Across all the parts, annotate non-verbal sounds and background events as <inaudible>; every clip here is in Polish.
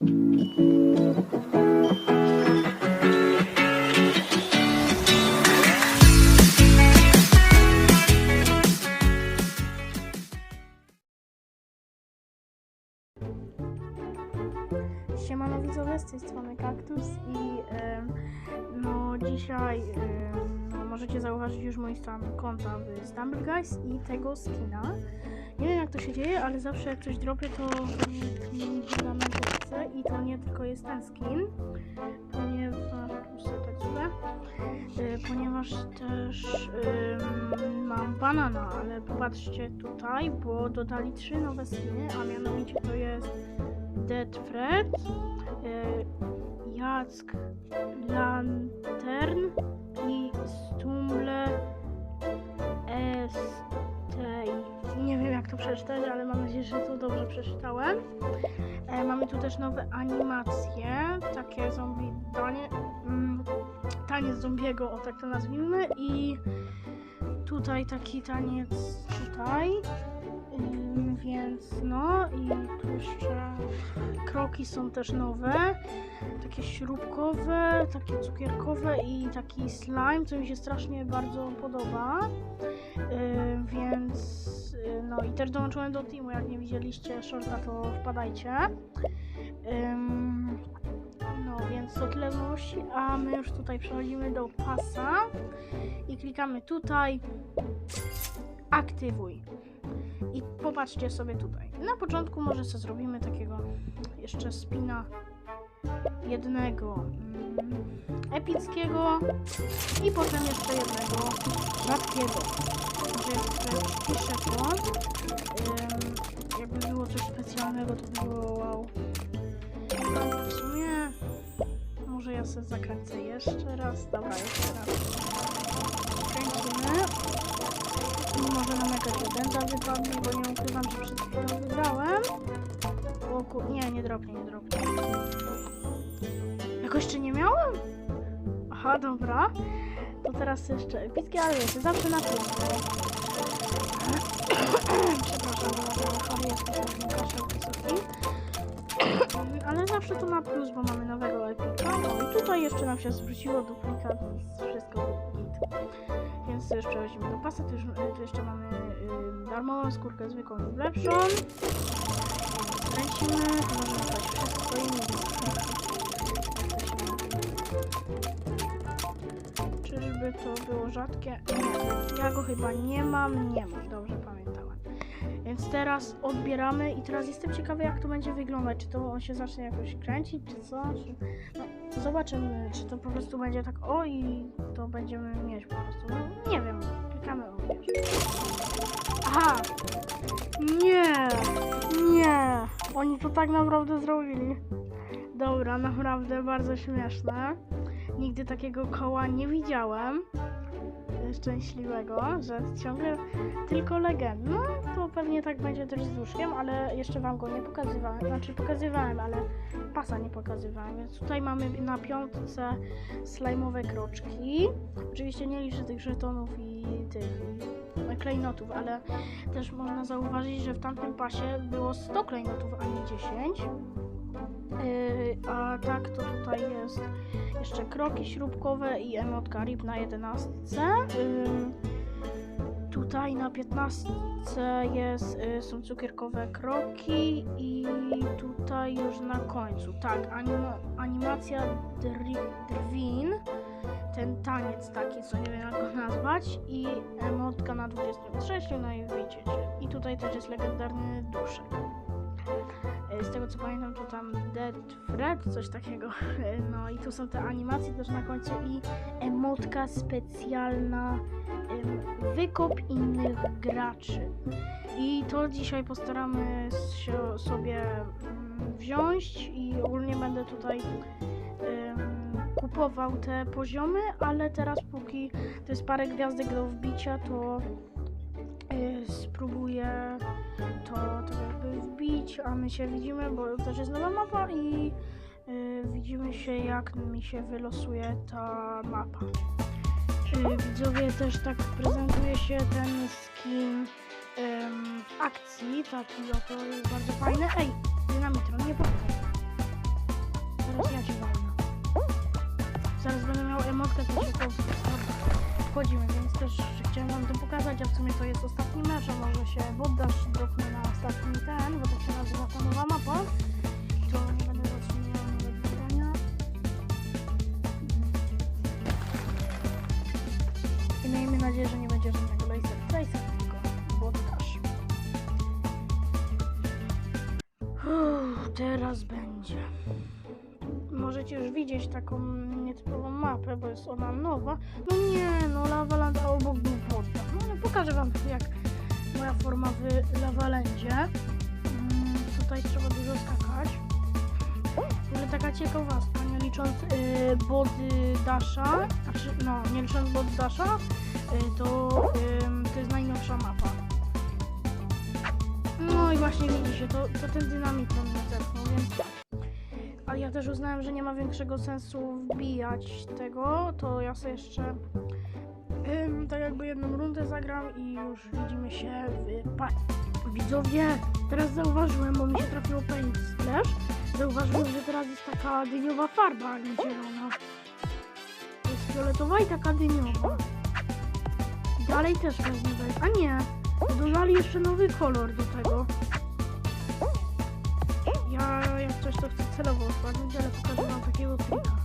Siemano widzowie, z tej strony Kaktus i em, no dzisiaj em, no, możecie zauważyć już mój stan konta w Stumble Guys i tego skina. Nie wiem jak to się dzieje, ale zawsze jak coś dropię to na chcę i to nie tylko jest ten skin, ponieważ tak ponieważ też mam banana, ale popatrzcie tutaj, bo dodali trzy nowe skiny, a mianowicie to jest Dead Fred, y, Jack Lantern przeczytać, ale mam nadzieję, że to dobrze przeczytałem. E, mamy tu też nowe animacje, takie zombie danie, mm, taniec zombiego, o tak to nazwijmy i tutaj taki taniec tutaj. Ym, Więc no i tu jeszcze kroki są też nowe, takie śrubkowe, takie cukierkowe i taki slime, co mi się strasznie bardzo podoba. Ym, Więc no i też dołączyłem do teamu, jak nie widzieliście shorta, to wpadajcie. No więc to tyle nowości, a my już tutaj przechodzimy do pasa i klikamy tutaj aktywuj. I popatrzcie sobie tutaj. Na początku może sobie zrobimy takiego jeszcze spina jednego mm, epickiego i potem jeszcze jednego rzadkiego. Może jeszcze wpiszę to. Ym, jakby było coś specjalnego, to by było wow. No, w sumie może ja sobie zakręcę jeszcze raz. Dobra, jeszcze raz. Kręcimy. Może nam jakaś legenda wypadnie, bo nie ukrywam, że przed chwilą wygrałem. O. Nie, nie dropnie, nie dropnie. Jeszcze nie miałem? Aha, dobra. To teraz jeszcze epickie, ale wiecie, zawsze na plus. <coughs> Przepraszam, wysoki. <coughs> Ale zawsze to na plus, bo mamy nowego epika. No i tutaj jeszcze nam się zwróciło duplikat wszystko git. Więc już przechodzimy do pasa, tu, już, tu jeszcze mamy y, darmową skórkę zwykłą lub lepszą. Kręcimy, możemy dać wszystko i nie Czyżby to było rzadkie? Nie, ja go chyba nie mam, nie mam, dobrze pamiętałem. Więc teraz odbieramy i teraz jestem ciekawy jak to będzie wyglądać, czy to on się zacznie jakoś kręcić, czy co? No, zobaczymy, czy to po prostu będzie tak o i to będziemy mieć po prostu. No, nie wiem, klikamy o wiesz. Aha! Nie! Nie! Oni to tak naprawdę zrobili. Dobra, naprawdę bardzo śmieszne. Nigdy takiego koła nie widziałem. e, Szczęśliwego, że ciągle tylko legend. No, to pewnie tak będzie też z duszkiem, ale jeszcze wam go nie pokazywałem. Znaczy pokazywałem, ale pasa nie pokazywałem. Więc tutaj mamy na piątce slajmowe kroczki. Oczywiście nie liczę tych żetonów i tych i klejnotów, ale też można zauważyć, że w tamtym pasie było 100 klejnotów, a nie 10. Yy, a tak to tutaj jest jeszcze kroki śrubkowe i emotka RIP na 11. Yy, tutaj na 15 jest, yy, są cukierkowe kroki i tutaj już na końcu. Tak, anima, animacja dri, drwin, ten taniec taki, co nie wiem jak go nazwać i emotka na 23, no i widzicie. I tutaj też jest legendarny duszek. E, Z tego co pamiętam, to tam Dead Fred, coś takiego. No i tu są te animacje też na końcu i emotka specjalna wykop innych graczy. I to dzisiaj postaramy się sobie mm, wziąć i ogólnie będę tutaj kupował te poziomy, ale teraz póki to jest parę gwiazdek do wbicia, to spróbuję to tak jakby wbić, a my się widzimy, bo też jest nowa mapa i y, widzimy się jak mi się wylosuje ta mapa. Widzowie też tak prezentuje się ten skin w akcji, taki oto jest bardzo fajny. Ej, dynamitron, nie podchodź. teraz ja cię walnę. Zaraz będę miał emotkę, to się po... Wchodzimy, więc też chciałem wam to pokazać, a w sumie to jest ostatni mecz, a może się poddasz dropnę na ostatni ten, bo tak się nazywa ta nowa mapa. To nie będę zatrzymywał nawet pytania. I miejmy nadzieję, że nie będzie żadnego laser tracer, tylko poddasz. Uff, teraz będzie. Możecie już widzieć taką nietypową mapę, bo jest ona nowa. No nie, no Lavaland, obok był podda. No ale pokażę wam jak moja forma w Lavalandzie. Mm, tutaj trzeba dużo skakać. Ale taka ciekawostka, nie licząc y, body dasha, znaczy no, nie licząc body dasha, y, to, ym, to jest najnowsza mapa. No i właśnie widzicie, to, to ten dynamit na mnie więc. Ale ja też uznałem, że nie ma większego sensu wbijać tego, to ja sobie jeszcze ym, tak jakby jedną rundę zagram i już widzimy się w Widzowie, teraz zauważyłem, bo mi się trafiło Paint Splash, zauważyłem, że teraz jest taka dyniowa farba, a nie zielona. Jest fioletowa i taka dyniowa. Dalej też będzie. A nie, dodali jeszcze nowy kolor do tego. Ja jak coś to chcę celowo odpadnąć, ale pokażę wam takiego trika.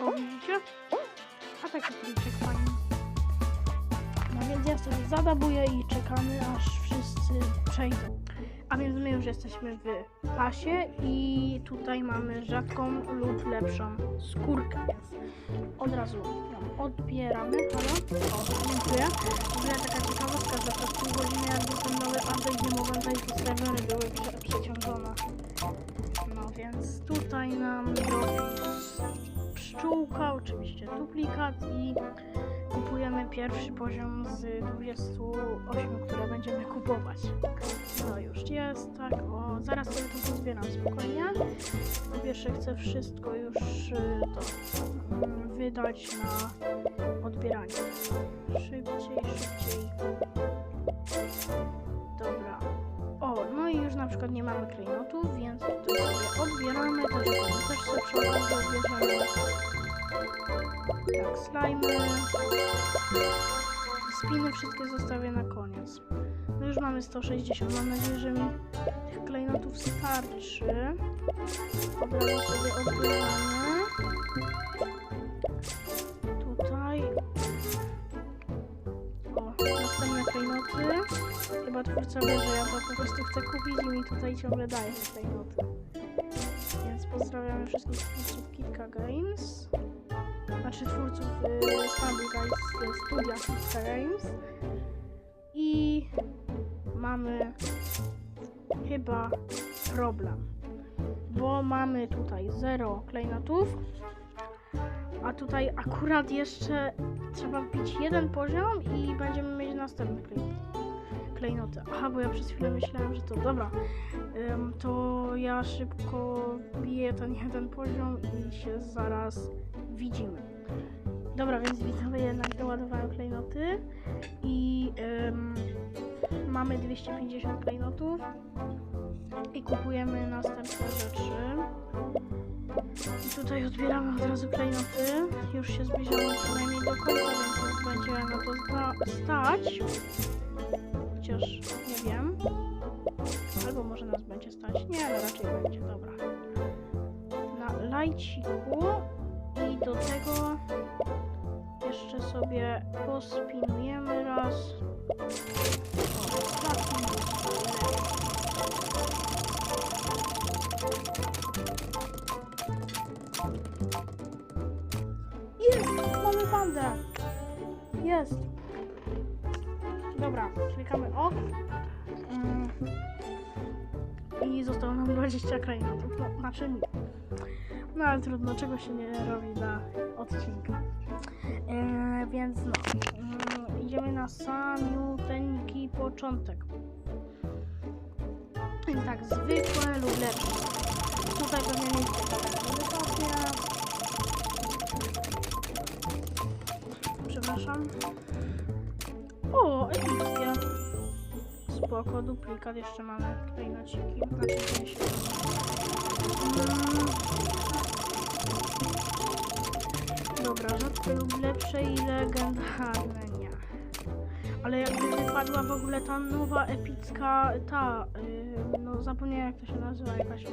O, widzicie? A taki triczek fajny. No więc ja sobie zadabuję i czekamy aż wszyscy przejdą. A więc my już jesteśmy w pasie i tutaj mamy rzadką lub lepszą skórkę, więc od razu odbieramy. Halo? O, dziękuję. W ogóle taka ciekawostka, że przez pół godziny jakby ten nowy update nie mogłem zajść, bo serwery były prze przeciążone. No więc tutaj nam pszczółka, oczywiście duplikat i kupujemy pierwszy poziom z 28, które będziemy kupować. No już jest, tak, o, zaraz sobie to pozbieram spokojnie. Po pierwsze chcę wszystko już y, to mm, wydać na odbieranie. Szybciej, szybciej. Dobra. O, no i już na przykład nie mamy klejnotów, więc tutaj odbieramy, też, też sobie przy okazji odbierzemy. Tak, slajmy. Spiny wszystkie zostawię na koniec. No już mamy 160. Mam nadzieję, że mi tych klejnotów starczy. Razu sobie odbieramy. Tutaj. O, następne klejnoty. Chyba twórca wie, że ja to po prostu chcę kupić i mi tutaj ciągle daje te klejnoty. Więc pozdrawiamy wszystkich twórców Kitka Games. Znaczy twórców y, Stumble Guys z studia Kitka Games. I mamy chyba problem. Bo mamy tutaj 0 klejnotów. A tutaj akurat jeszcze trzeba wbić jeden poziom i będziemy mieć następny klejnot. Klejnoty. Aha, bo ja przez chwilę myślałem, że to dobra. Ym, to ja szybko biję ten jeden poziom i się zaraz widzimy. Dobra, więc widzowie jednak doładowałem klejnoty i ym, mamy 250 klejnotów i kupujemy następne rzeczy. I tutaj odbieramy od razu klejnoty. Już się zbliżamy przynajmniej do końca, więc będzie na to stać. Chociaż nie wiem. Pospinujemy raz. O, jest. Mamy bandę! Jest! Dobra, klikamy OK. Mm. I zostało nam 20 klejnotów. No, znaczy mi. No ale trudno, czego się nie robi dla odcinka. E, więc no, mm, idziemy na samiuteńki początek. Więc tak, zwykłe lub lepsze. Tutaj pewnie do wypadnie. Przepraszam. O, epickie. Spoko, duplikat jeszcze mamy tutaj na ciki. Dobra, rzadkie lub lepsze i legendarne, nie. Ale jakby wypadła w ogóle ta nowa epicka, ta, yy, no zapomniałem jak to się nazywa, jakaś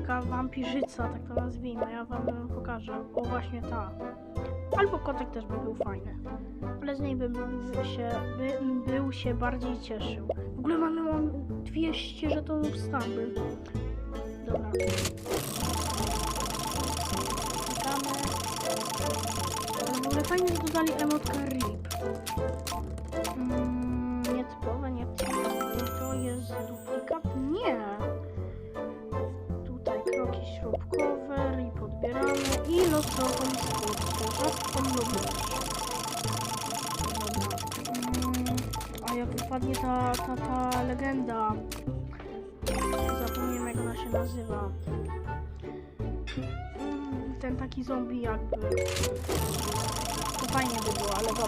taka wampirzyca, tak to nazwijmy, ja wam ją pokażę. O, właśnie ta. Albo kotek też by był fajny. Ale z niej bym się, bym był się bardziej cieszył. Ogóle mamy mam 200 żetonów stamby. Dobra. Ale w ogóle fajnie, że dodali emotkę RIP. Mm, nietypowe, nietypowe. To jest duplikat? Nie. Tutaj kroki śrubkowe, RIP odbieramy i losową skórkę. Rzadką lub jak wypadnie ta, ta, ta legenda? Zapomniałem jak ona się nazywa. Mm, Ten taki zombie jakby. To fajnie by było, ale dobra.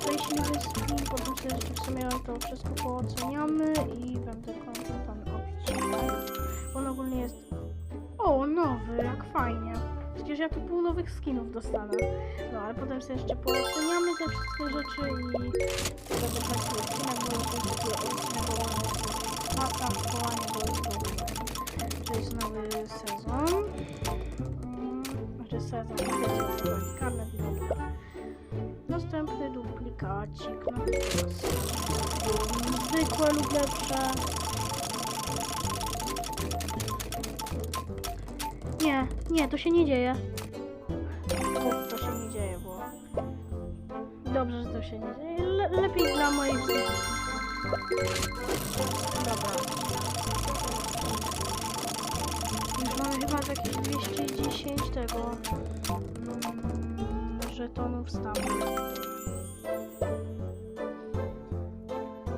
Szczęśliwy spin, potem sobie jeszcze w sumie to wszystko pooceniamy i będę kończył Przecież ja tu pół nowych skinów dostanę. No, ale potem sobie jeszcze pooceniamy te wszystkie rzeczy i będę kończył odcinek, bo to jest taki odcinek o masa, wołanie, bo jest w. To jest nowy sezon. Mm, Znaczy sezon, karnet w ogóle. Następny duplikacik. No teraz. Zwykłe lub lepsze. Nie, nie, to się nie dzieje. Uf, to się nie dzieje, bo... Dobrze, że to się nie dzieje. Le lepiej dla mojej psychiki. Dobra. Już mamy chyba jakieś 210 tego... Mm, żetonów stamtąd.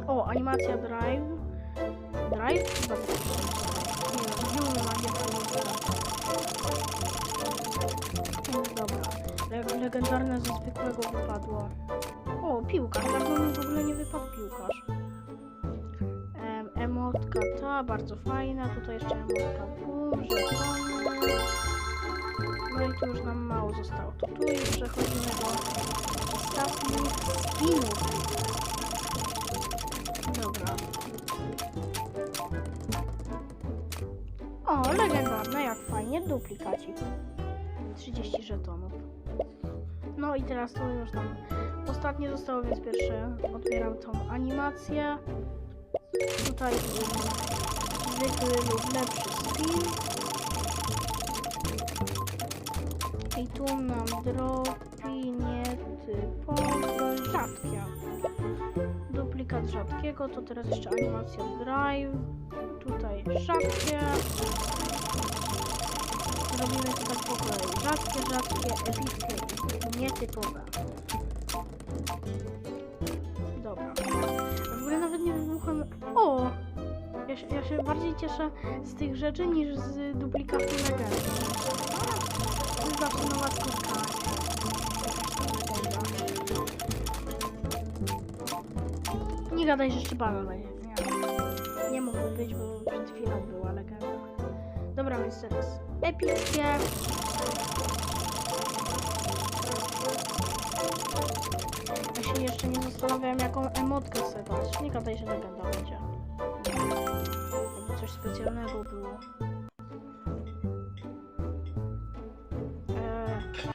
O, animacja drive. Drive? Chyba Le legendarne ze zwykłego wypadło. O, piłkarz. Dawno mi w ogóle nie wypadł piłkarz. Em, emotka ta, bardzo fajna. Tutaj jeszcze emotka boom, żetony. No i tu już nam mało zostało. To tu już przechodzimy do ostatnich spinów. Dobra. O, legendarne, jak fajnie, duplikacik. 30 żetonów. No i teraz tu już tam ostatnie zostało, więc pierwsze odbieram tą animację. Tutaj zwykły lub lepszy spin. I tu nam dropi nietypowe rzadkie. Duplikat rzadkiego, to teraz jeszcze animacja drive. Tutaj rzadkie. Robimy to tak po kolei. Rzadkie, rzadkie, epickie i nietypowe. Dobra. W ogóle nawet nie wybuchłem... O! Ja się, ja się bardziej cieszę z tych rzeczy niż z duplikatu legendy. To zawsze nowa skórka. Nie gadaj, że jeszcze banan. Nie. Nie mógłby być, bo przed chwilą była legenda. Dobra, więc teraz epickie. Ja się jeszcze nie zastanawiałem, jaką emotkę sobie dać. Nie gadaj, że legenda będzie. Jakby coś specjalnego było. Eee.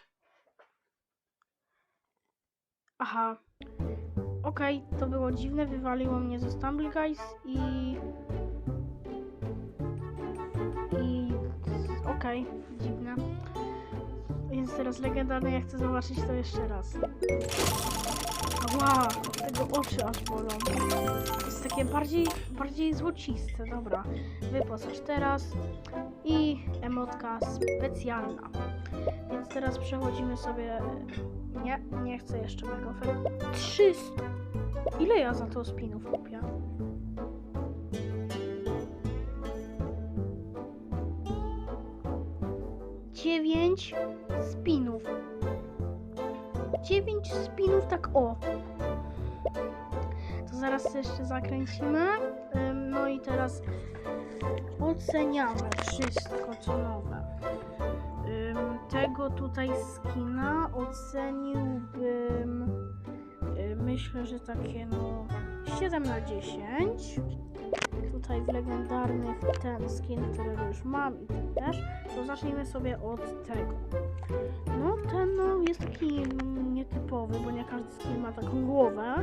Aha. Okej, to było dziwne, wywaliło mnie ze Stumble Guys i... I... Okej, dziwne. Więc teraz legendarne, ja chcę zobaczyć to jeszcze raz. Od tego oczy aż bolą. Jest takie bardziej, bardziej złociste, dobra. Wyposaż teraz i emotka specjalna. Więc teraz przechodzimy sobie... Nie, nie chcę jeszcze mega oferty. 300! Ile ja za to spinów kupię? Dziewięć spinów. Dziewięć spinów, tak o. To zaraz jeszcze zakręcimy. No i teraz oceniamy wszystko co nowe. Tego tutaj skina oceniłbym myślę, że takie no 7 na 10. Tutaj w legendarnych ten skin, którego już mam i ten też, to zacznijmy sobie od tego. No ten no, jest taki nietypowy, bo nie każdy skin ma taką głowę.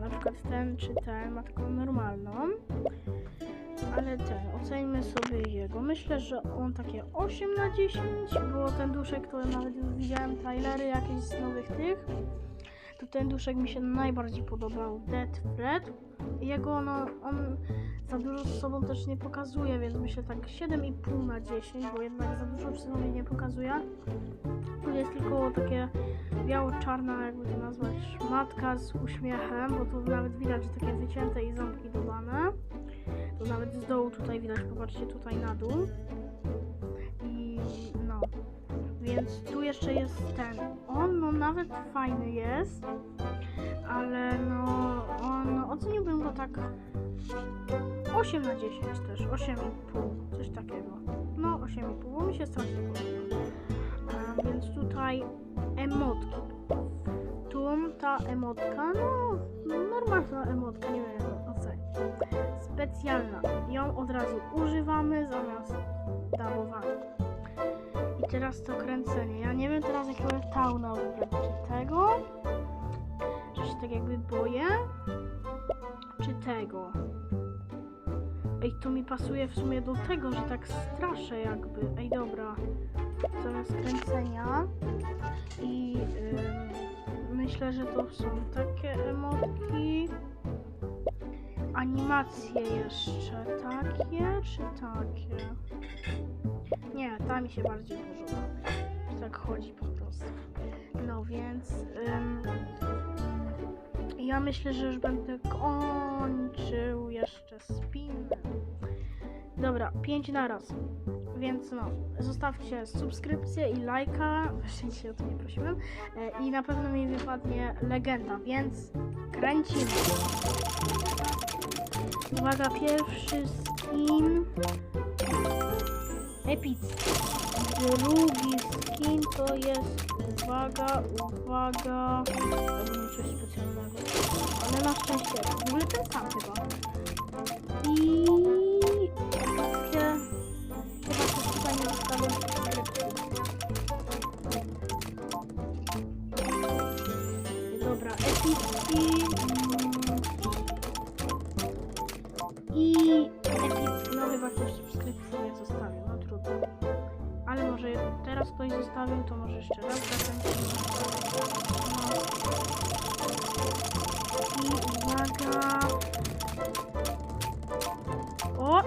Na przykład ten czy ten ma taką normalną. Ale ten, ocenimy sobie jego. Myślę, że on takie 8 na 10, bo ten duszek, który nawet już widziałem trailery jakieś z nowych tych, to ten duszek mi się najbardziej podobał. Dead Fred. Jego no, on za dużo z sobą też nie pokazuje, więc myślę tak 7,5 na 10, bo jednak za dużo w sobie nie pokazuje. Tu jest tylko takie biało-czarna, jakby to nazwać, szmatka z uśmiechem, bo tu nawet widać, że takie wycięte i ząbki dodane. To nawet z dołu tutaj widać, popatrzcie tutaj na dół. Więc tu jeszcze jest ten. On no nawet fajny jest, ale no on no, oceniłbym go tak 8 na 10 też, 8,5, coś takiego. No 8,5, bo mi się strasznie podoba. A, więc tutaj emotki. Tu ta emotka, no normalna emotka, nie wiem ją ocenić. Specjalna. Ją od razu używamy zamiast darowania. I teraz to kręcenie. Ja nie wiem teraz jakiego tauna wybrać. Czy tego? Czy się tak jakby boję? Czy tego? Ej, to mi pasuje w sumie do tego, że tak straszę jakby. Ej, dobra. Zamiast kręcenia. I ym, myślę, że to są takie emotki. Animacje jeszcze. Takie czy takie? Ta mi się bardziej. Że Tak chodzi po prostu. No więc. Ym, ja myślę, że już będę kończył jeszcze spin. Dobra, 5 na raz. Więc no, zostawcie subskrypcję i lajka. Właśnie się o to nie prosiłem. E, I na pewno mi wypadnie legenda, więc kręcimy. Uwaga, pierwszy skin. Epicki. Drugi skin to jest, uwaga, uwaga, albo nie coś specjalnego, ale na szczęście, w ogóle ten sam chyba. I epickie, chyba coś tutaj nie zostawiam. Dobra, epicki. I zostawił, to może jeszcze raz zakręcimy. No. I uwaga. O!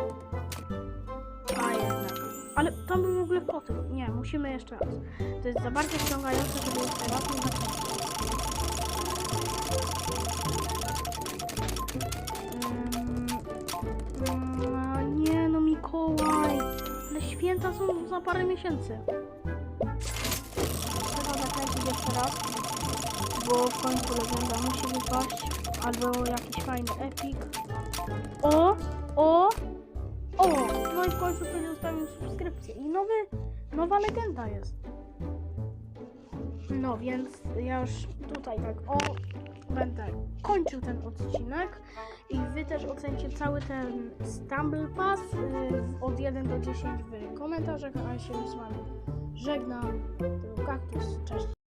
A jednak. Ale tam był w ogóle kotek. Nie, musimy jeszcze raz. To jest za bardzo ściągające, żeby jeszcze raz nie ym, nie no Mikołaj, ale święta są za parę miesięcy. Trzeba zakręcić jeszcze raz, bo w końcu legenda musi wypaść, albo jakiś fajny epic. O, o, o, no i w końcu ktoś zostawił subskrypcję i nowy, nowa legenda jest. No więc ja już tutaj tak o będę kończył ten odcinek i wy też ocencie cały ten Stumble Pass y, od 1 do 10 w komentarzach, a ja się z wami żegnam. Kaktus, cześć.